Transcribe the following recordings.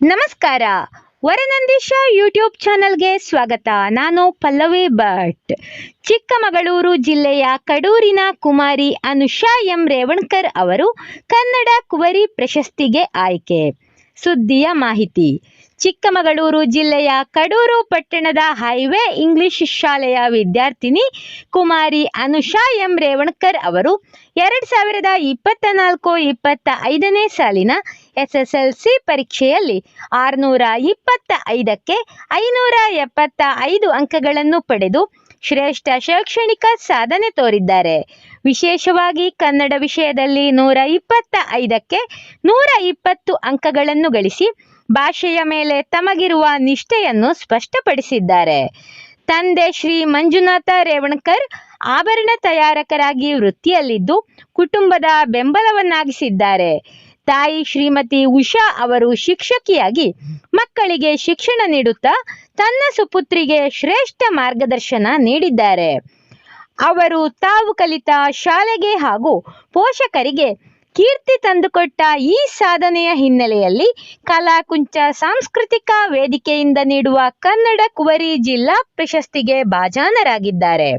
ನಮಸ್ಕಾರ. ವರನಂದೀಶ ಯೂಟ್ಯೂಬ್ ಚಾನಲ್ಗೆ ಸ್ವಾಗತ. ನಾನು ಪಲ್ಲವಿ ಭಟ್. ಚಿಕ್ಕಮಗಳೂರು ಜಿಲ್ಲೆಯ ಕಡೂರಿನ ಕುಮಾರಿ ಅನುಷಾ ಎಂ. ರೇವಣ್ಕರ್ ಅವರು ಕನ್ನಡ ಕುವರಿ ಪ್ರಶಸ್ತಿಗೆ ಆಯ್ಕೆ. ಸುದ್ದಿಯ ಮಾಹಿತಿ. ಚಿಕ್ಕಮಗಳೂರು ಜಿಲ್ಲೆಯ ಕಡೂರು ಪಟ್ಟಣದ ಹೈವೇ ಇಂಗ್ಲಿಷ್ ಶಾಲೆಯ ವಿದ್ಯಾರ್ಥಿನಿ ಕುಮಾರಿ ಅನುಷಾ ಎಂ. ರೇವಣ್ಕರ್ ಅವರು ಎರಡು ಸಾವಿರದ ಇಪ್ಪತ್ತ ನಾಲ್ಕು ಇಪ್ಪತ್ತ ಐದನೇ ಸಾಲಿನ ಎಸ್ ಎಸ್ ಎಲ್ ಸಿ ಪರೀಕ್ಷೆಯಲ್ಲಿ ಆರುನೂರ ಇಪ್ಪತ್ತ ಐದಕ್ಕೆ ಐನೂರ ಎಪ್ಪತ್ತ ಐದು ಅಂಕಗಳನ್ನು ಪಡೆದು ಶ್ರೇಷ್ಠ ಶೈಕ್ಷಣಿಕ ಸಾಧನೆ ತೋರಿದ್ದಾರೆ. ವಿಶೇಷವಾಗಿ ಕನ್ನಡ ವಿಷಯದಲ್ಲಿ ನೂರ ಇಪ್ಪತ್ತ ಐದಕ್ಕೆ ನೂರ ಇಪ್ಪತ್ತು ಅಂಕಗಳನ್ನು ಗಳಿಸಿ ಭಾಷೆಯ ಮೇಲೆ ತಮಗಿರುವ ನಿಷ್ಠೆಯನ್ನು ಸ್ಪಷ್ಟಪಡಿಸಿದ್ದಾರೆ. ತಂದೆ ಶ್ರೀ ಮಂಜುನಾಥ ರೇವಣ್ಕರ್ ಆಭರಣ ತಯಾರಕರಾಗಿ ವೃತ್ತಿಯಲ್ಲಿದ್ದು ಕುಟುಂಬದ ಬೆಂಬಲವನ್ನಾಗಿಸಿದ್ದಾರೆ. ತಾಯಿ ಶ್ರೀಮತಿ ಉಷಾ ಅವರು ಶಿಕ್ಷಕಿಯಾಗಿ ಮಕ್ಕಳಿಗೆ ಶಿಕ್ಷಣ ನೀಡುತ್ತಾ ತನ್ನ ಸುಪುತ್ರಿಗೆ ಶ್ರೇಷ್ಠ ಮಾರ್ಗದರ್ಶನ ನೀಡಿದ್ದಾರೆ. ಅವರು ತಾವು ಕಲಿತ ಶಾಲೆಗೆ ಹಾಗೂ ಪೋಷಕರಿಗೆ ಕೀರ್ತಿ ತಂದುಕೊಟ್ಟ ಈ ಸಾಧನೆಯ ಹಿನ್ನೆಲೆಯಲ್ಲಿ ಕಲಾಕುಂಚ ಸಾಂಸ್ಕೃತಿಕ ವೇದಿಕೆಯಿಂದ ನೀಡುವ ಕನ್ನಡ ಕುವರಿ ಜಿಲ್ಲಾ ಪ್ರಶಸ್ತಿಗೆ ಭಾಜನರಾಗಿದ್ದಾರೆ.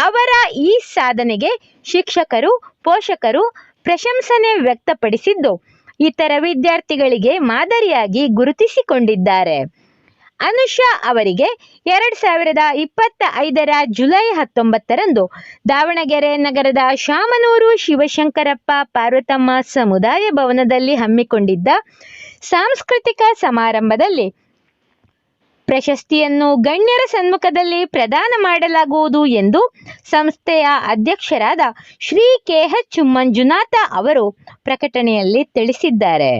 ಅವರ ಈ ಸಾಧನೆಗೆ ಶಿಕ್ಷಕರು, ಪೋಷಕರು ಪ್ರಶಂಸನೆ ವ್ಯಕ್ತಪಡಿಸಿದ್ದು. ಇತರ ವಿದ್ಯಾರ್ಥಿಗಳಿಗೆ ಮಾದರಿಯಾಗಿ ಗುರುತಿಸಿಕೊಂಡಿದ್ದಾರೆ. ಅನುಷಾ ಅವರಿಗೆ ಎರಡು ಸಾವಿರದ ಇಪ್ಪತ್ತ ಐದರ ಜುಲೈ ಹತ್ತೊಂಬತ್ತರಂದು ದಾವಣಗೆರೆ ನಗರದ ಶಾಮನೂರು ಶಿವಶಂಕರಪ್ಪ ಪಾರ್ವತಮ್ಮ ಸಮುದಾಯ ಭವನದಲ್ಲಿ ಹಮ್ಮಿಕೊಂಡಿದ್ದ ಸಾಂಸ್ಕೃತಿಕ ಸಮಾರಂಭದಲ್ಲಿ ಪ್ರಶಸ್ತಿಯನ್ನು ಗಣ್ಯರ ಸನ್ಮುಖದಲ್ಲಿ ಪ್ರದಾನ ಮಾಡಲಾಗುವುದು ಎಂದು ಸಂಸ್ಥೆಯ ಅಧ್ಯಕ್ಷರಾದ ಶ್ರೀ ಕೆ ಎಚ್ ಮಂಜುನಾಥ ಅವರು ಪ್ರಕಟಣೆಯಲ್ಲಿ ತಿಳಿಸಿದ್ದಾರೆ.